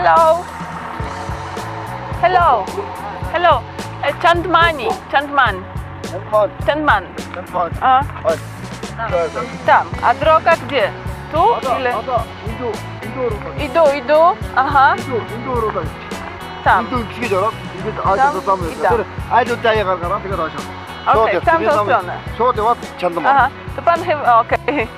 Hello. Hello. Hello. E, Chandmani. Chandman. Chandman. Chandman. A? Tam. A droga gdzie? Tu? Ile? Idu, idu. Aha. Tam. Tam i tam. Okej, okay, w tamtą stronę. Aha, to pan chyba, okej.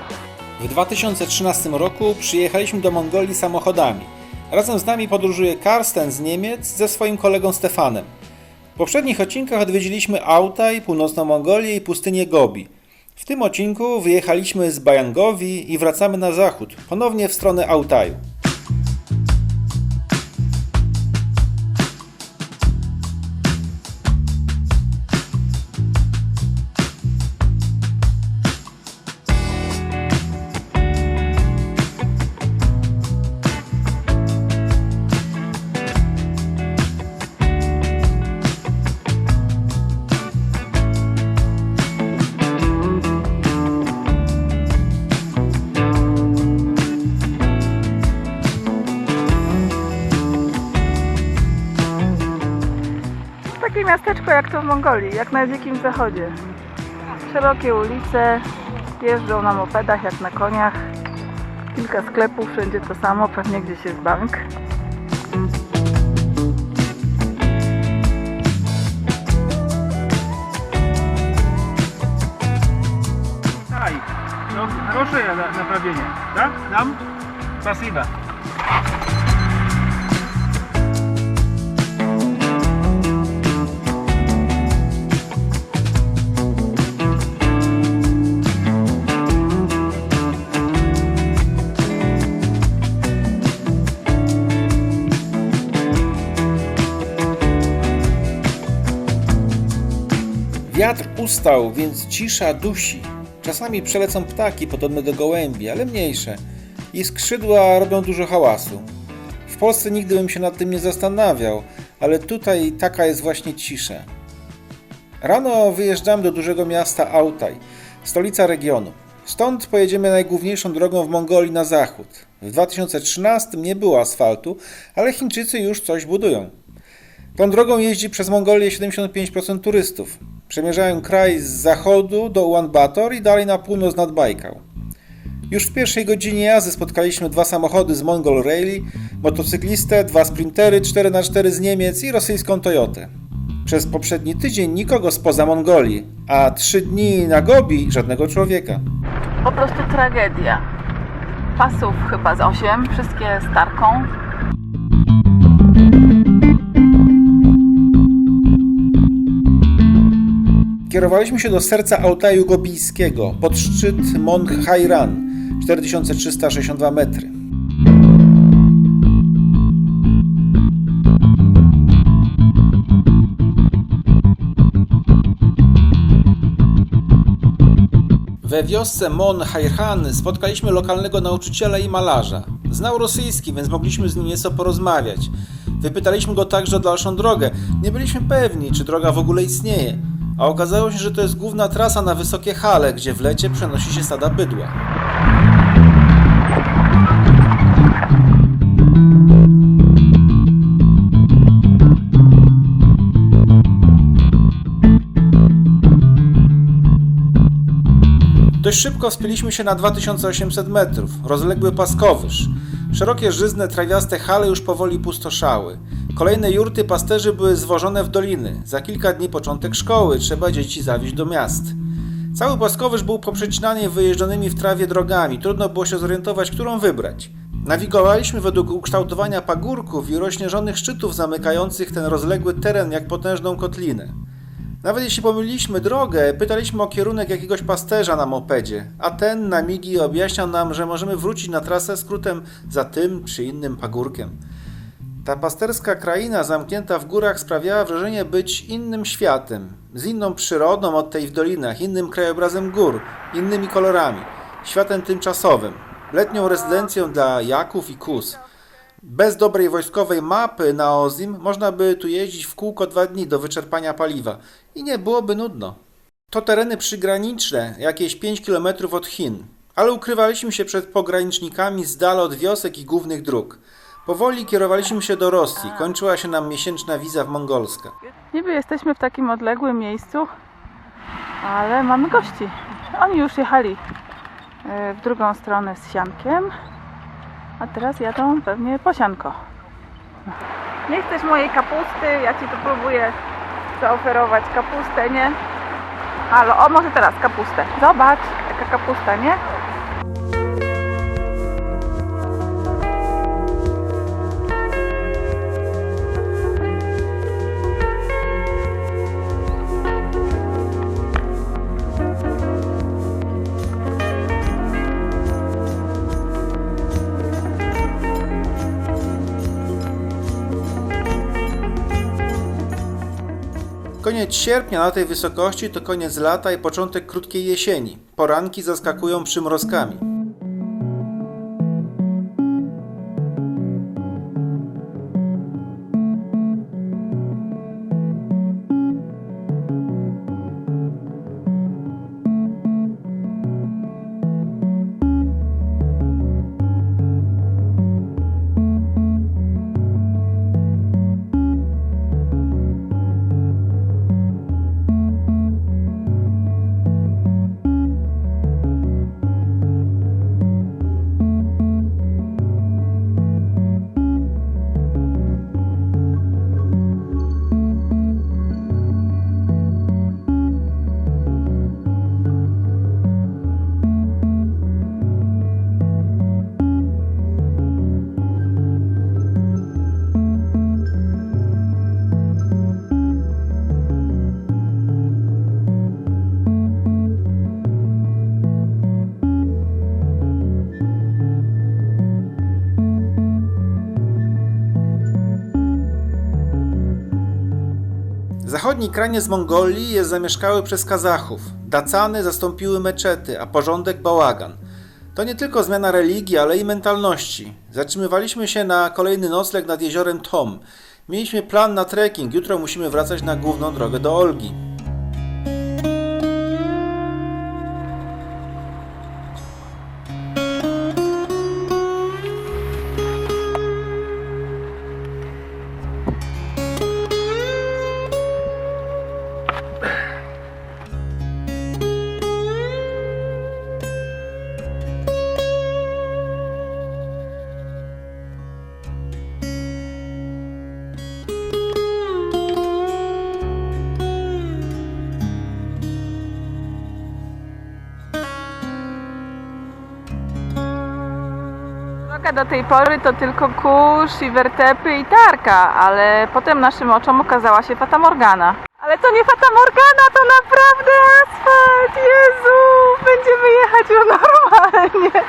W 2013 roku przyjechaliśmy do Mongolii samochodami. Razem z nami podróżuje Karsten z Niemiec ze swoim kolegą Stefanem. W poprzednich odcinkach odwiedziliśmy Altaj, północną Mongolię i pustynię Gobi. W tym odcinku wyjechaliśmy z Bajangowi i wracamy na zachód, ponownie w stronę Altaju. takie miasteczko jak to w Mongolii, jak na Dzikim Zachodzie. Szerokie ulice, jeżdżą na mopedach jak na koniach. Kilka sklepów, wszędzie to samo, pewnie gdzieś jest bank. Daj, no proszę naprawienie, tak? Nam? Pasiwa. Ustał, więc cisza dusi. Czasami przelecą ptaki podobne do gołębi, ale mniejsze. Ich skrzydła robią dużo hałasu. W Polsce nigdy bym się nad tym nie zastanawiał, ale tutaj taka jest właśnie cisza. Rano wyjeżdżam do dużego miasta Altaj, stolica regionu. Stąd pojedziemy najgłówniejszą drogą w Mongolii na zachód. W 2013 nie było asfaltu, ale Chińczycy już coś budują. Tą drogą jeździ przez Mongolię 75% turystów. Przemierzają kraj z zachodu do Ulaanbaatar i dalej na północ nad Bajkał. Już w pierwszej godzinie jazdy spotkaliśmy dwa samochody z Mongol Rally, motocyklistę, dwa sprintery 4x4 z Niemiec i rosyjską Toyotę. Przez poprzedni tydzień nikogo spoza Mongolii, a trzy dni na Gobi żadnego człowieka. Po prostu tragedia. Pasów chyba z 8, wszystkie z tarką. Kierowaliśmy się do serca Altaju Gobijskiego, pod szczyt Mont Hairan, 4362 metry. We wiosce Mon Hairan spotkaliśmy lokalnego nauczyciela i malarza. Znał rosyjski, więc mogliśmy z nim nieco porozmawiać. Wypytaliśmy go także o dalszą drogę. Nie byliśmy pewni, czy droga w ogóle istnieje. A okazało się, że to jest główna trasa na wysokie hale, gdzie w lecie przenosi się stada bydła. Dość szybko wspięliśmy się na 2800 metrów, rozległy Paskowyż. Szerokie, żyzne, trawiaste hale już powoli pustoszały. Kolejne jurty pasterzy były zwożone w doliny. Za kilka dni początek szkoły, trzeba dzieci zawieźć do miast. Cały Paskowyż był poprzecinany wyjeżdżonymi w trawie drogami, trudno było się zorientować, którą wybrać. Nawigowaliśmy według ukształtowania pagórków i rozśnieżonych szczytów zamykających ten rozległy teren jak potężną kotlinę. Nawet jeśli pomyliliśmy drogę, pytaliśmy o kierunek jakiegoś pasterza na mopedzie, a ten na migi objaśniał nam, że możemy wrócić na trasę skrótem za tym czy innym pagórkiem. Ta pasterska kraina zamknięta w górach sprawiała wrażenie być innym światem, z inną przyrodą od tej w dolinach, innym krajobrazem gór, innymi kolorami, światem tymczasowym, letnią rezydencją dla jaków i kus. Bez dobrej wojskowej mapy na Ozim można by tu jeździć w kółko dwa dni do wyczerpania paliwa i nie byłoby nudno. To tereny przygraniczne, jakieś 5 km od Chin, ale ukrywaliśmy się przed pogranicznikami z dala od wiosek i głównych dróg. Powoli kierowaliśmy się do Rosji. Kończyła się nam miesięczna wiza w Mongolska. Niby jesteśmy w takim odległym miejscu, ale mamy gości. Oni już jechali e, w drugą stronę z siankiem, a teraz jadą pewnie po sianko. Nie chcesz mojej kapusty? Ja ci tu próbuję zaoferować kapustę, nie? Halo, o może teraz kapustę. Zobacz, jaka kapusta, nie? Sierpnia na tej wysokości to koniec lata i początek krótkiej jesieni. Poranki zaskakują przymrozkami. Zachodni kraniec Mongolii jest zamieszkały przez Kazachów. Dacany zastąpiły meczety, a porządek bałagan. To nie tylko zmiana religii, ale i mentalności. Zatrzymywaliśmy się na kolejny nocleg nad jeziorem Tom. Mieliśmy plan na trekking, jutro musimy wracać na główną drogę do Olgi. Do tej pory to tylko kurz i wertepy i tarka, ale potem naszym oczom okazała się Fata Morgana. Ale to nie Fata Morgana, to naprawdę asfalt! Jezu! Będziemy jechać już normalnie!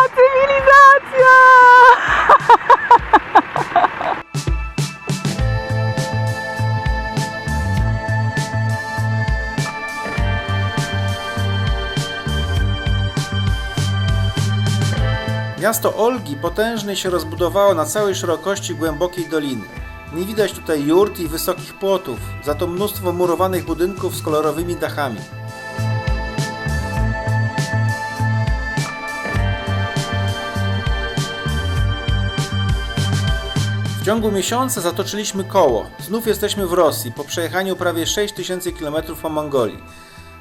A, cywilizacja! Miasto Olgi potężnie się rozbudowało na całej szerokości głębokiej doliny. Nie widać tutaj jurt i wysokich płotów, za to mnóstwo murowanych budynków z kolorowymi dachami. W ciągu miesiąca zatoczyliśmy koło. Znów jesteśmy w Rosji po przejechaniu prawie 6000 km po Mongolii.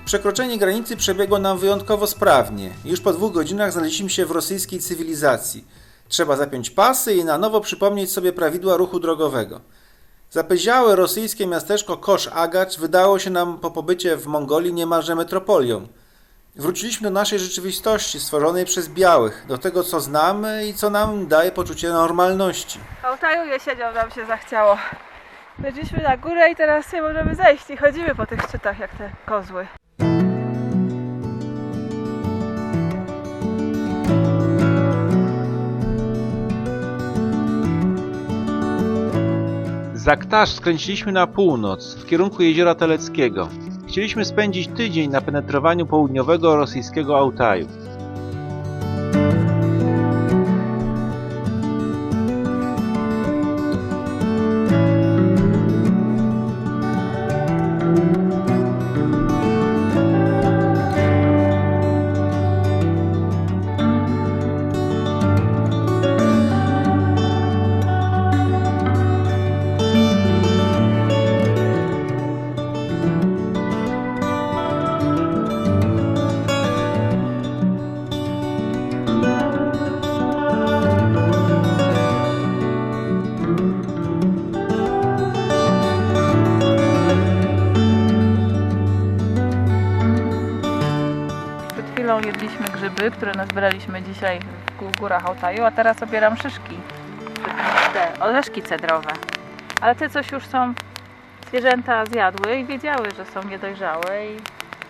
Przekroczenie granicy przebiegło nam wyjątkowo sprawnie. Już po dwóch godzinach znaleźliśmy się w rosyjskiej cywilizacji. Trzeba zapiąć pasy i na nowo przypomnieć sobie prawidła ruchu drogowego. Zapyziałe rosyjskie miasteczko Kosz-Agacz wydało się nam po pobycie w Mongolii niemalże metropolią. Wróciliśmy do naszej rzeczywistości stworzonej przez białych, do tego co znamy i co nam daje poczucie normalności. W Altaju je siedział, nam się zachciało. Weszliśmy na górę i teraz nie możemy zejść i chodzimy po tych szczytach jak te kozły. Z Aktasz skręciliśmy na północ, w kierunku jeziora Teleckiego. Chcieliśmy spędzić tydzień na penetrowaniu południowego rosyjskiego Altaju. grzyby, które nazbieraliśmy dzisiaj w górach Altaju, a teraz obieram szyszki. Te orzeszki cedrowe. Ale te coś już są, zwierzęta zjadły i wiedziały, że są niedojrzałe i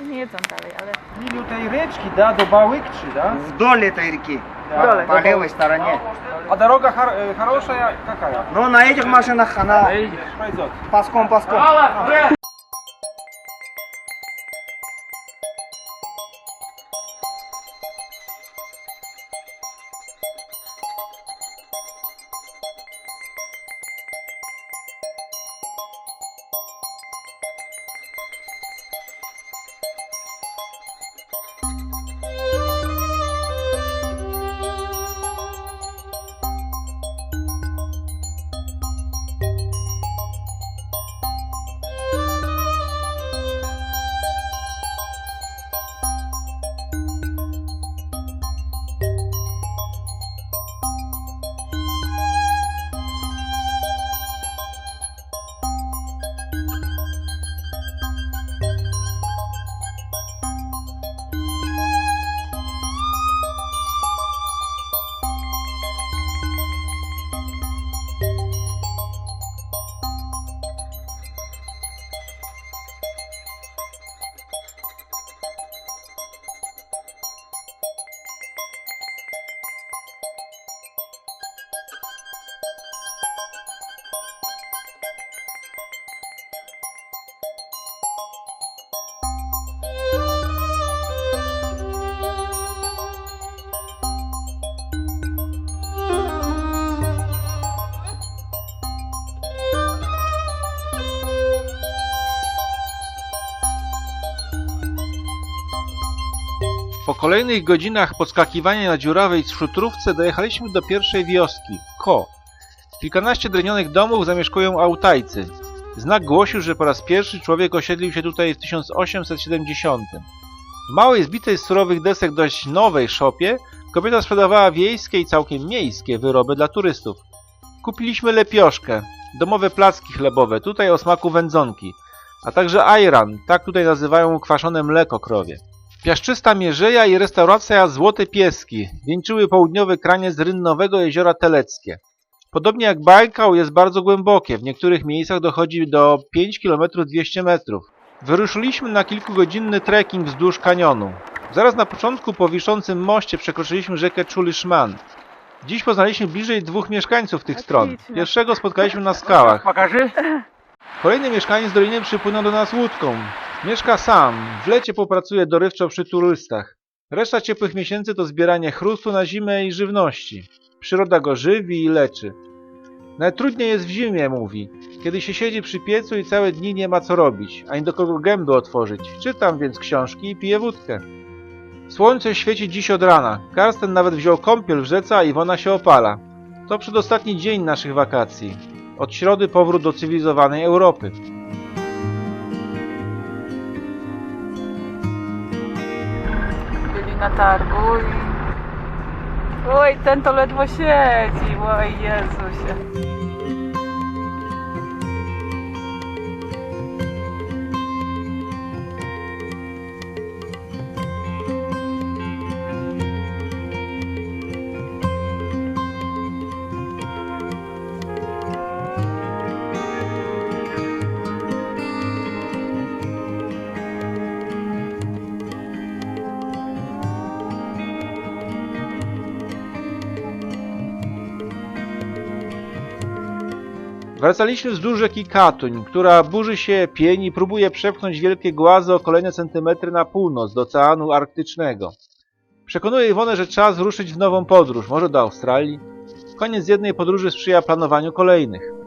i nie jedzą dalej, ale Лилию этой речки, да, до Баукчи, да? Вдоль этой реки, Вдоль. по левой стороне. А дорога хор- э, хорошая какая? Но на этих машинах она Поедешь, пройдет. паском-паском. Kolejnych godzinach podskakiwania na dziurawej szutrówce dojechaliśmy do pierwszej wioski, Ko. Kilkanaście drenionych domów zamieszkują Autajcy. Znak głosił, że po raz pierwszy człowiek osiedlił się tutaj w 1870. W małej, zbitej z surowych desek dość nowej szopie kobieta sprzedawała wiejskie i całkiem miejskie wyroby dla turystów. Kupiliśmy lepioszkę, domowe placki chlebowe, tutaj o smaku wędzonki, a także ajran, tak tutaj nazywają kwaszone mleko krowie. Piaszczysta Mierzeja i restauracja Złote Pieski wieńczyły południowy kraniec rynnowego jeziora Teleckie. Podobnie jak Bajkał jest bardzo głębokie, w niektórych miejscach dochodzi do 5 km 200 metrów. Wyruszyliśmy na kilkugodzinny trekking wzdłuż kanionu. Zaraz na początku po wiszącym moście przekroczyliśmy rzekę Czuliszman. Dziś poznaliśmy bliżej dwóch mieszkańców tych stron. Pierwszego spotkaliśmy na skałach. Kolejny mieszkaniec doliny przypłynął do nas łódką. Mieszka sam, w lecie popracuje dorywczo przy turystach. Reszta ciepłych miesięcy to zbieranie chrustu na zimę i żywności. Przyroda go żywi i leczy. Najtrudniej jest w zimie, mówi, kiedy się siedzi przy piecu i całe dni nie ma co robić, ani do kogo gęby otworzyć. Czytam więc książki i piję wódkę. Słońce świeci dziś od rana. Karsten nawet wziął kąpiel w rzece, a Iwona się opala. To przedostatni dzień naszych wakacji. Od środy powrót do cywilizowanej Europy. Na targu i... Oj, ten to ledwo siedzi, oj Jezusie. Wracaliśmy wzdłuż rzeki Katuń, która burzy się, pieni i próbuje przepchnąć wielkie głazy o kolejne centymetry na północ, do Oceanu Arktycznego. Przekonuje Iwonę, że czas ruszyć w nową podróż, może do Australii. Koniec jednej podróży sprzyja planowaniu kolejnych.